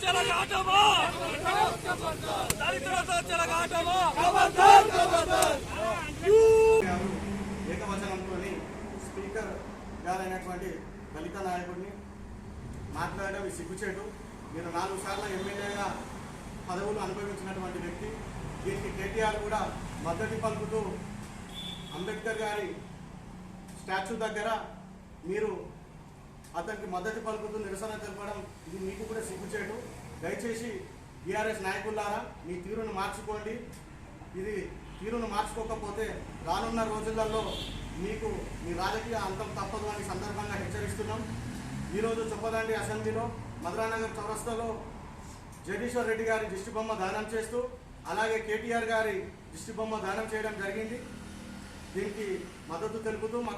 చెలగాటమా దళితులతో చెలగాటమా speaker గారైనటువంటి దళిత నాయకుడిని మాట్లాడడం సిగ్గుచేటు. నేను నాలుగు సార్లు ఎమ్మెల్యేగా పదవులు అనుభవించినటువంటి వ్యక్తి దీనికి కేటీఆర్ కూడా మద్దతు పలుకుతూ అంబేద్కర్ గారి స్టాచ్యూ దగ్గర మీరు అతనికి మద్దతు పలుకుతూ నిరసన తెలపడం ఇది మీకు కూడా సిగ్గుచేటు దయచేసి బీఆర్ఎస్ నాయకులారా మీ తీరును మార్చుకోండి. ఇది తీరును మార్చుకోకపోతే రానున్న రోజులలో మీకు మీ రాజకీయ అంతం తప్పదు అని సందర్భంగా హెచ్చరిస్తున్నాం. ఈరోజు చొప్పదండి అసెంబ్లీలో మధురానగర్ చౌరస్తాలో జగదీశ్వర్ రెడ్డి గారి దిష్టి బొమ్మ దానం చేస్తూ అలాగే కేటీఆర్ గారి దిష్టి బొమ్మ దానం చేయడం జరిగింది. దీనికి మద్దతు తెలుపుతూ మా